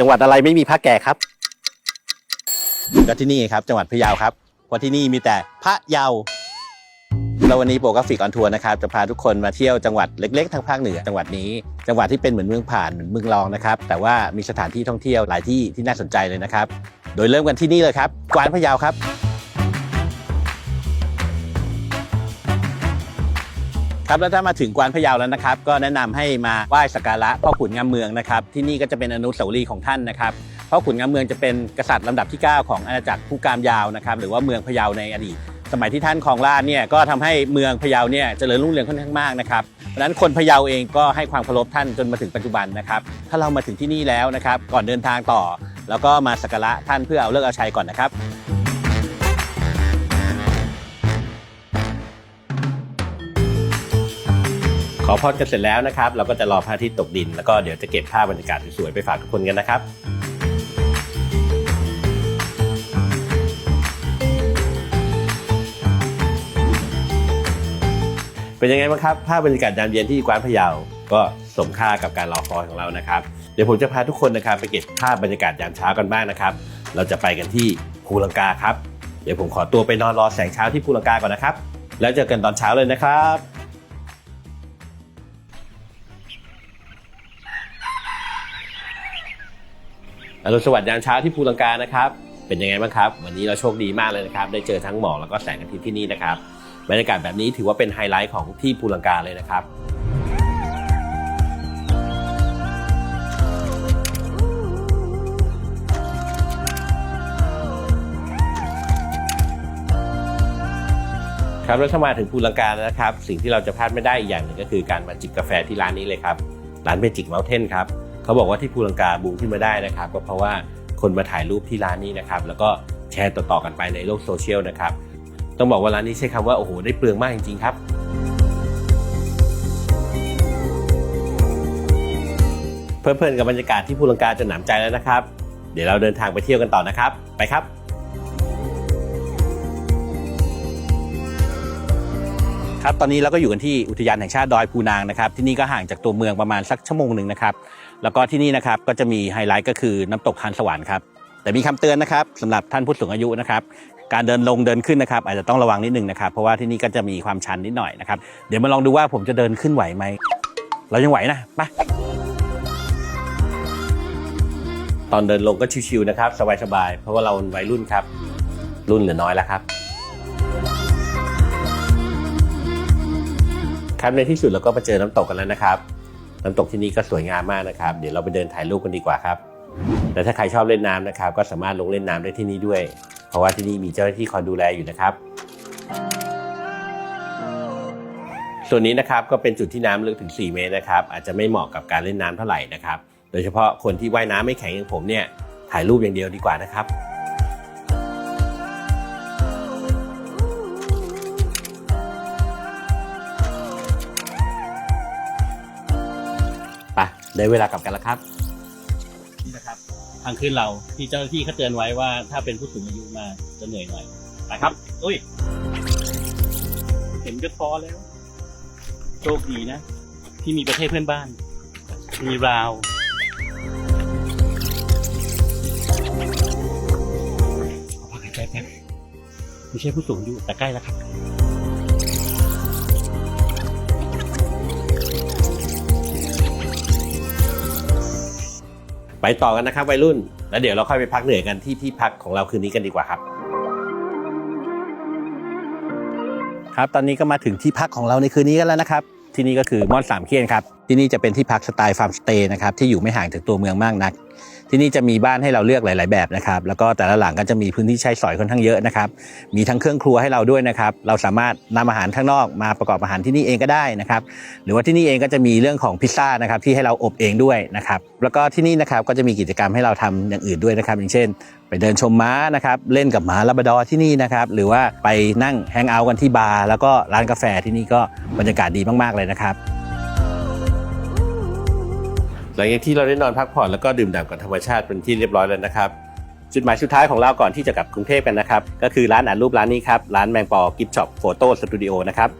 จังหวัดอะไรไม่มีพระแก่ครับ ก็ที่นี่ครับจังหวัดพะเยาครับ เพราะที่นี่มีแต่พระเยาแล้ววันนี้โปรกราฟิกออนทัวร์นะครับจะพาทุกคนมาเที่ยวจังหวัดเล็กๆทางภาคเหนือจังหวัดนี้ จังหวัดที่เป็นเหมือนเมืองผ่านเหมือนเมืองรองนะครับแต่ว่ามีสถานที่ท่องเที่ยวหลายที่ที่น่าสนใจเลยนะครับ โดยเริ่มกันที่นี่เลยครับกวานพะเยาครับ ครับแล้วถ้ามาถึงกวานพะเยาแล้วนะครับ ก็แนะนำให้มาไหว้สักการะพ่อขุนงามเมืองนะครับที่นี่ก็จะเป็นอนุสาวรีย์ของท่านนะครับพ่อขุนงามเมืองจะเป็นกษัตริย์ลำดับที่ 9 ของอาณาจักรผู้กามยาวนะครับหรือว่าเมืองพะเยาในอดีต สมัยที่ท่านครองราชเนี่ยก็ทำให้เมืองพะเยาเนี่ยเจริญรุ่งเรืองค่อนข้างมากนะครับเพราะฉะนั้นคนพะเยาเองก็ให้ความเคารพท่านจนมาถึงปัจจุบันนะครับถ้าเรามาถึงที่นี่แล้วนะครับก่อนเดินทางต่อ แล้วก็มาสักการะท่านเพื่อเอาเลิกเอาชัยก่อนนะครับ อพรกันเสร็จแล้วนะครับ เราก็จะรอพระอาทิตย์ตกดิน แล้วก็เดี๋ยวจะเก็บภาพบรรยากาศสวยๆไปฝากทุกคนกันนะครับเป็นยังไงบ้างครับภาพบรรยากาศยามเย็นที่กวานพะเยา ก็สมค่ากับการรอคอยของเรานะครับ เดี๋ยวผมจะพาทุกคนนะครับไปเก็บภาพบรรยากาศยามเช้ากันบ้างนะครับ เราจะไปกันที่ภูลังกาครับ เดี๋ยวผมขอตัวไปนอนรอแสงเช้าที่ภูลังกาก่อนนะครับ แล้วเจอกันตอนเช้าเลยนะครับ อรุณสวัสดิ์ยามเช้าที่ภูลังกานะครับ เป็นยังไงบ้างครับ วันนี้เราโชคดีมากเลยนะครับ ได้เจอทั้งหมอกแล้วก็แสงอาทิตย์ที่นี่นะครับ บรรยากาศแบบนี้ถือว่าเป็นไฮไลท์ของที่ภูลังกาเลยนะครับครับแล้วถ้ามาถึงภูลังกาแล้วนะครับ สิ่งที่เราจะพลาดไม่ได้อีกอย่างหนึ่งก็คือการมาจิบกาแฟที่ร้านนี้เลยครับ ร้านเมจิกเมลเทนครับ เขาบอกว่าที่ภูลังกาบูมขึ้นมาได้นะครับ ก็เพราะว่าคนมาถ่ายรูปที่ร้านนี้นะครับ แล้วก็แชร์ต่อๆกันไปในโลกโซเชียลนะครับ ต้องบอกว่าร้านนี้ใช้คำว่าโอ้โหได้เปลืองมากจริงๆครับเพลินๆกับบรรยากาศที่ภูลังกาจนหนำใจแล้วนะครับ เดี๋ยวเราเดินทางไปเที่ยวกันต่อนะครับ ไปครับครับตอนนี้เราก็อยู่กันที่อุทยานแห่งชาติดอยภูนางนะครับที่นี่ก็ห่างจากตัวเมืองประมาณสักชั่วโมงหนึ่งนะครับ แล้วก็ที่นี่นะครับก็จะมีไฮไลท์ก็คือน้ำตกทานสวรรค์ครับแต่มีคำเตือนนะครับสำหรับท่านผู้สูงอายุนะครับการเดินลงเดินขึ้นนะครับ อาจจะต้องระวังนิดนึงนะครับเพราะว่าที่นี่ก็จะมีความชันนิดหน่อยนะครับเดี๋ยวมาลองดูว่าผมจะเดินขึ้นไหวไหมเรายังไหวนะไปตอนเดินลงก็ชิวๆนะครับสบายๆเพราะว่าเราวัยรุ่นครับ รุ่นเหลือน้อยแล้วครับครับในที่สุดเราก็มาเจอน้ำตกกันแล้วนะครับ น้ำตกที่นี่ก็สวยงามมากนะครับ เดี๋ยวเราไปเดินถ่ายรูปกันดีกว่าครับ แต่ถ้าใครชอบเล่นน้ำนะครับ ก็สามารถลงเล่นน้ำได้ที่นี่ด้วย เพราะว่าที่นี่มีเจ้าหน้าที่คอยดูแลอยู่นะครับ ส่วนนี้นะครับก็เป็นจุดที่น้ำลึกถึง 4 เมตรนะครับ อาจจะไม่เหมาะกับการเล่นน้ำเท่าไหร่นะครับ โดยเฉพาะคนที่ว่ายน้ำไม่แข็งอย่างผมเนี่ยถ่ายรูปอย่างเดียวดีกว่านะครับ ไปได้เวลากลับกันแล้วครับนี่นะครับ ทางขึ้นเราที่เจ้าหน้าที่เขาเตือนไว้ว่าถ้าเป็นผู้สูงอายุมาจะเหนื่อยหน่อยไปครับอุ้ย เห็นก็ท้อแล้ว โชคดีนะ ที่มีประเทศเพื่อนบ้าน มีราวขอพักหายใจแป๊บไม่ใช่ผู้สูงอายุแต่ใกล้แล้วครับ ไปต่อกันนะครับวัยรุ่น แล้วเดี๋ยวเราค่อยไปพักเหนื่อยกันที่ที่พักของเราคืนนี้กันดีกว่าครับ ครับตอนนี้ก็มาถึงที่พักของเราในคืนนี้กันแล้วนะครับ ที่นี่ก็คือม่อนสามเคียนครับ ที่นี่จะเป็นที่พักสไตล์ฟาร์มสเตย์นะครับที่อยู่ไม่ห่างจากตัวเมืองมากนัก ที่นี่จะมีบ้านให้เราเลือกหลาย ๆ แบบนะครับแล้วก็แต่ละหลังก็จะมีพื้นที่ใช้สอยค่อนข้างเยอะนะครับมีทั้งเครื่องครัวให้เราด้วยนะครับเราสามารถนำอาหารข้างนอกมาประกอบอาหารที่นี่เองก็ได้นะครับหรือว่าที่นี่เองก็จะมีเรื่องของพิซซ่านะครับที่ให้เราอบเองด้วยนะครับแล้วก็ที่นี่นะครับก็จะมีกิจกรรมให้เราทำอย่างอื่นด้วยนะครับ อย่างเช่น ไปเดินชมม้านะครับเล่นกับหมาลาบดอที่นี่นะครับหรือว่าไปนั่งแฮงเอาท์กันที่บาร์แล้วก็ร้านกาแฟที่นี่ก็บรรยากาศดีมากๆเลยนะครับ ลังจากที่เราได้นอนพักผ่อนแล้วก็ดื่มด่ำกับธรรมชาติเป็นที่เรียบร้อยแล้วนะครับจุดหมายสุดท้ายของเราก่อนที่จะกลับกรุงเทพกันนะครับ ก็คือร้านอ่านรูปร้านนี้ครับ ร้านแมงปอกิฟช็อปโฟโต้สตูดิโอนะครับ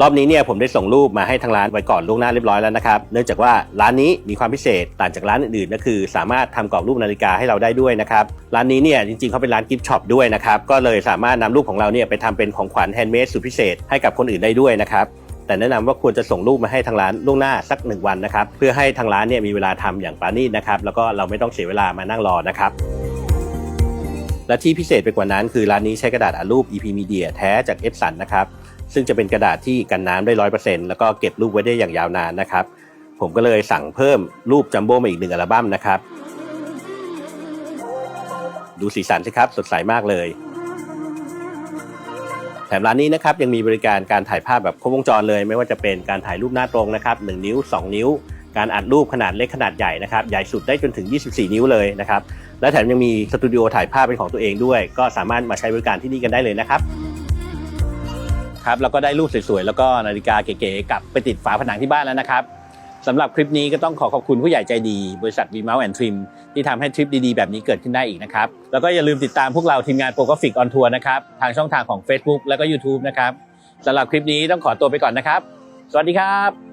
รอบนี้เนี่ยผมได้ส่งรูปมาให้ทางร้านไว้ก่อนล่วงหน้าเรียบร้อยแล้วนะครับ เนื่องจากว่าร้านนี้มีความพิเศษต่างจากร้านอื่นๆก็คือ สามารถทำกรอบรูปนาฬิกาให้เราได้ด้วยนะครับ ร้านนี้เนี่ยจริงๆเขาเป็นร้านกิฟช็อปด้วยนะครับ ก็เลยสามารถนำรูปของเราเนี่ยไปทำเป็นของขวัญแฮนด์เมดสุดพิเศษให้กับคนอื่นได้ด้วยนะครับ แต่แนะนำว่าควรจะส่งรูปมาให้ทางร้านล่วงหน้าสักหนึ่งวันนะครับ เพื่อให้ทางร้านเนี่ยมีเวลาทำอย่างปราณีตนะครับ แล้วก็เราไม่ต้องเสียเวลามานั่งรอนะครับ และที่พิเศษไปกว่านั้นคือร้านนี้ใช้กระดาษอัดรูป EP Media แท้จากเอฟสันนะครับ ซึ่งจะเป็นกระดาษที่กันน้ำได้ร้อยเปอร์เซ็นต์แล้วก็เก็บรูปไว้ได้อย่างยาวนานนะครับ ผมก็เลยสั่งเพิ่มรูปจัมโบ้มาอีกหนึ่งอัลบั้มนะครับ ดูสีสันสิครับสดใสมากเลย ถมร้านนี้นะครับยังมีบริการการถ่ายภาพแบบครบวงจรเลย ไม่ว่าจะเป็นการถ่ายรูปหน้าตรงนะครับ1นิ้ว 2 นิ้ว การอัดรูปขนาดเล็กขนาดใหญ่นะครับใหญ่สุดได้จนถึง 24 นิ้วเลยนะครับและแถมยังมีสตูดิโอถ่ายภาพเป็นของตัวเองด้วย ก็สามารถมาใช้บริการที่นี่กันได้เลยนะครับครับแล้วก็ได้รูปสวยๆแล้วก็นาฬิกาเก๋ๆกลับไปติดฝาผนังที่บ้านแล้วนะครับ สำหรับคลิปนี้ก็ต้องขอขอบคุณผู้ใหญ่ใจดี บริษัท v m o u and Trim ที่ทำให้ทริปดีๆ แบบนี้เกิดขึ้นได้อีกนะครับ แล้วก็อย่าลืมติดตามพวกเราทีมงานโปรกราฟิกออนทัวร์นะครับ ทางช่องทางของ Facebook แล้วก็ YouTube นะครับสำหรับคลิปนี้ต้องขอตัวไปก่อนนะครับ สวัสดีครับ